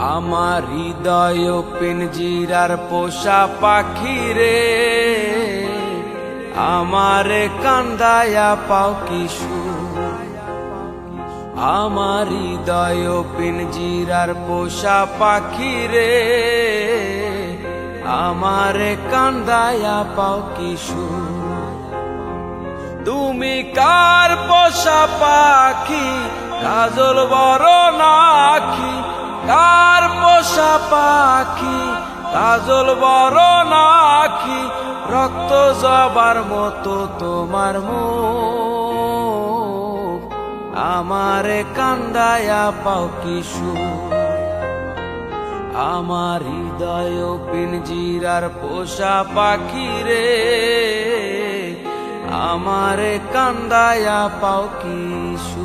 আমার হৃদয় পিনজিরার পোষা পাখি রে। আমারে কান্দায়া পাও কিশু। আমার হৃদয় পিনজিরার পোষা পাখি রে। আমারে কান্দায়া পাও কিশু। তুমি কার পোষা পাখি? কাজল বড় নাখি। কার পোষা পাখি, কাজল বড় নাখি রক্ত জবার মতো তোমার মুখ। আমারে কান্দায়া পাও কিশু আমার হৃদয় পিনজিরার পোষা পাখি রে। আমারে কান্দায়া পাও কিশু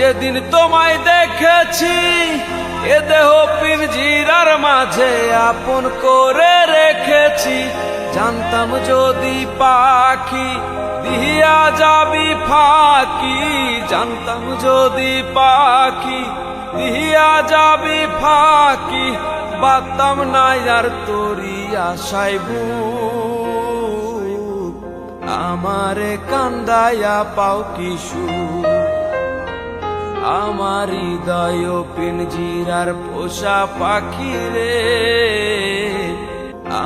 যেদিন তোমায় দেখেছি, এ দেহ পিরজিরার মাঝে আপন করে রেখেছি। জানতাম যদি পাখি দিয়া যাবি ফাঁকি, জানতাম যদি পাখি দিয়া যাবি ফাঁকি, বাতাম না আর তোরি আশাই আমারে কান্দায়া পাও কিশু আমার হৃদয় পিনজিরার পোষা পাখি রে।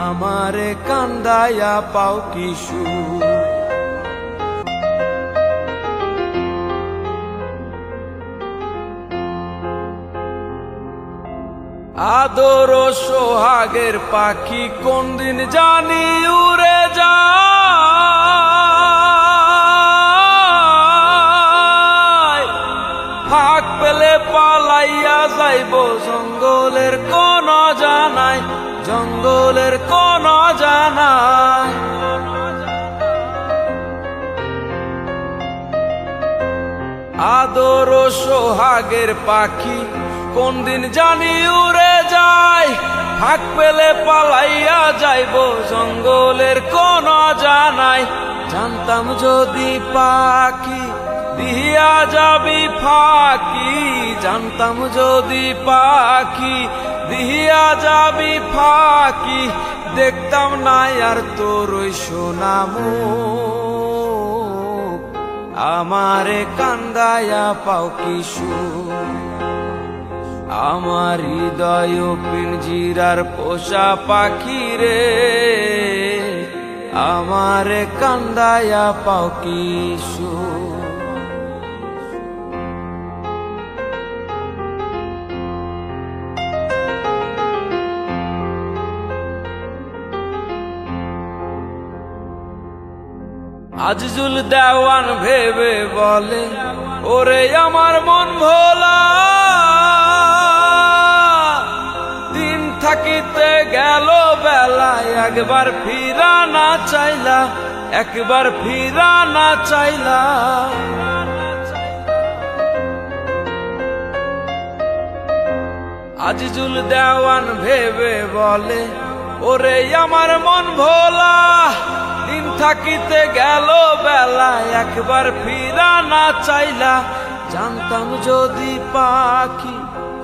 আমারে কান্দায়া পাও কিশু আদর সোহাগের পাখি কোন দিন জানি উড়ে যায়। পালাইয়া যাইব। জঙ্গলের কোন জানাই, জঙ্গলের কোন জানাই। আদর সোহাগের পাখি কোন দিন জানি উড়ে যায়। ফাঁক পেলে পালাইয়া যাইব। জঙ্গলের কোন জানাই, জানতাম যদি পাখি দিয়া যাবি ফাঁকি, জানতাম যদি পাখি। দিয়া যাবি ফাঁকি, দেখতাম না আর তোর সোনামু আমারে কান্দায়া পাও কিশু আমার হৃদয় পিনজিরার পোষা পাখি রে। আমারে কান্দায়া পাও কিশু আজিজুল দেওয়ান ভেবে বলে, ওরে আমার মন ভোলা, দিন থাকিতে গেল বেলা একবার ফিরা না চাইলা, একবার ফিরা না চাইলা। আজিজুল দেওয়ান ভেবে বলে, ওরে আমার মন ভোলা দিন থাকিতে গেল বেলা, একবার ফিরা না চাইলা। জানতাম যদি পাখি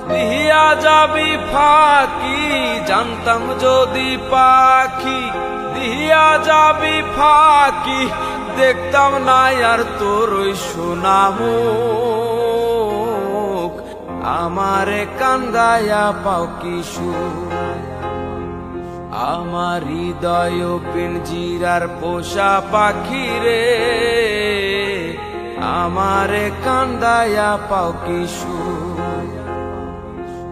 দিয়া যাবি ফাঁকি, জানতাম যদি পাখি দিয়া যাবি ফাঁকি, দেখতাম না আর তোর ওই সোনামুখ আমারে কান্দায়া পাও কিশোর আমার হৃদয় পিনজিরার পোষা পাখি রে। আমারে কান্দায়া পাও কিশু।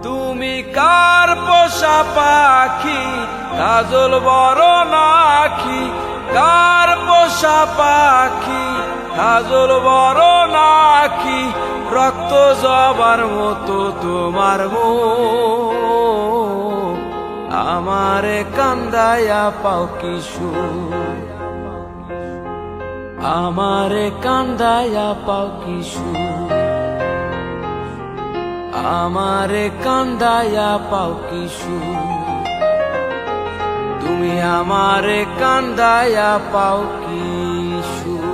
তুমি কার পোষা পাখি? কাজল বড় নাকি? কার পোষা পাখি? কাজল বড় নাকি? রক্ত জবার মতো তোমার মুখ আমারে কান্দায়া পাও কিশোর আমারে কান্দায়া পাও কিশোর আমারে কান্দায়া পাও কিশোর তুমি আমারে কান্দায়া পাও কিশোর